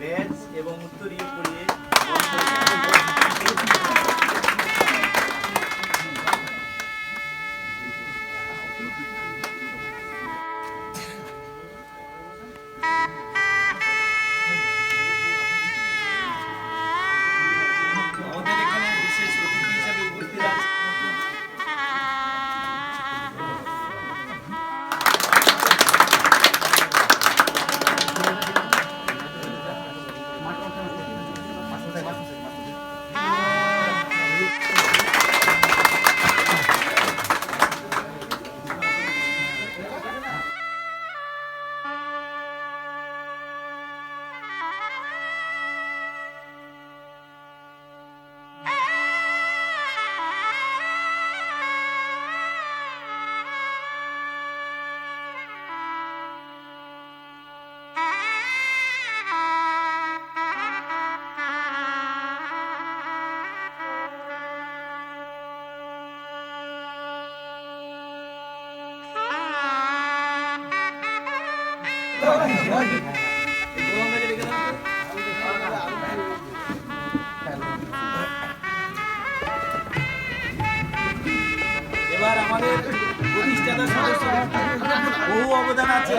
Batch এবং উত্তরীয় পরিয়ে এবার আমাদের প্রতিষ্ঠাতা সদস্য বহু অবদান আছে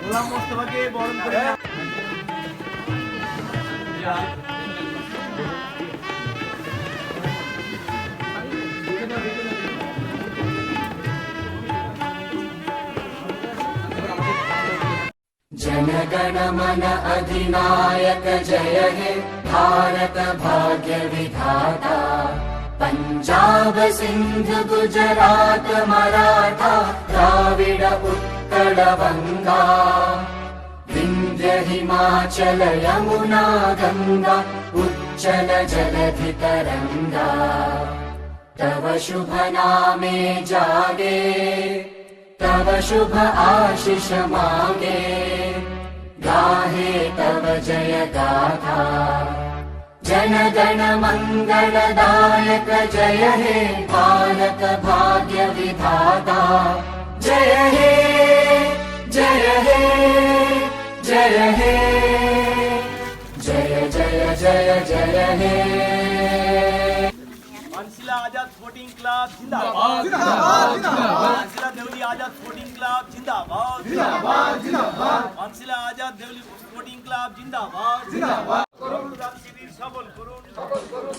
গোলাম মোস্তফাকে বরণ করে जनगणमन अधिनायक जय हे भारत भाग्य विधाता। पञ्जाब सिन्ध गुजरात मराठा द्राविड उत्कल गङ्गा विन्द्य हिमाचल यमुना गङ्गा उच्चल जगधितरङ्गा तव शुभ नामे जागे तव शुभ आशिष मागे। गाहे तव जय गाथा। जन गण मंगल दायक जय हे पालक भाग्य विधाता। जय हे जय हे जय हे। जय जय जय जय हे। आज़ाद फोर्टीन क्लास जिंदाबाद। জিন্দাবাদ। জিন্দাবাদ জিন্দাবাদ। মানসিলা আজাদ দেউলি স্পোর্টিং ক্লাব জিন্দাবাদ। জিন্দাবাদ। রক্তদান শিবির সফল করুন। সফল করুন।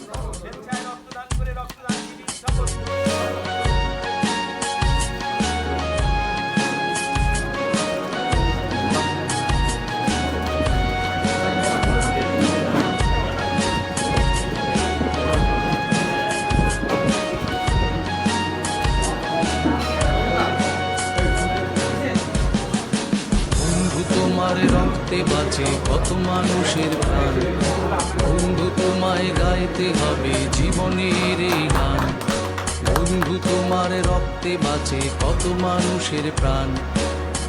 তোমার রক্তে বাঁচে কত মানুষের প্রাণ। বন্ধু, তোমায় গাইতে হবে জীবনের এই গান। বন্ধু, তোমার রক্তে বাঁচে কত মানুষের প্রাণ।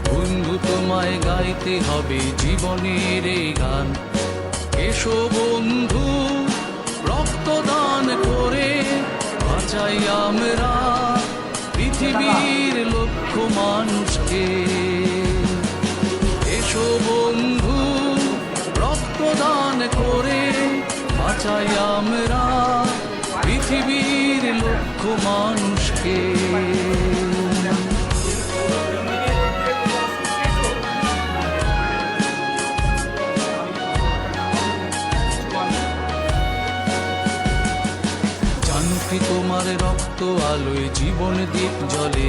বন্ধু, তোমায় গাইতে হবে জীবনের এই গান। এসো বন্ধু, রক্তদান করে বাঁচাই আমরা পৃথিবীর লক্ষ মানুষকে। এসো বন্ধু, রক্তদান করে বাঁচাই আমরা পৃথিবীর লক্ষ মানুষকে। তোমার রক্ত আলোয় জীবন দ্বীপ জলে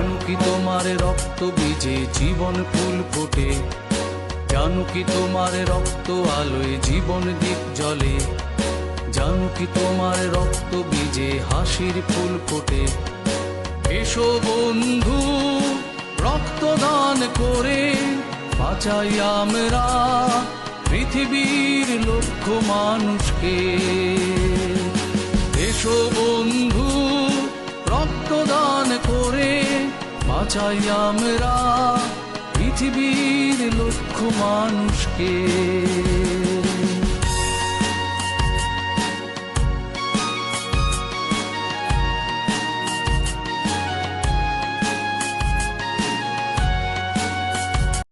জানো কি তোমার রক্ত বীজে জীবন ফুল ফোটে? জানো কি তোমার রক্ত আলোয় জীবন দ্বীপ জলে জানো কি তোমার রক্ত বীজে হাসির ফুল ফোটে? এসো বন্ধু, রক্তদান করে বাঁচাই আমরা পৃথিবীর লক্ষ মানুষকে। এসো বন্ধু বাঁচাই আমরা পৃথিবীর লক্ষ মানুষকে।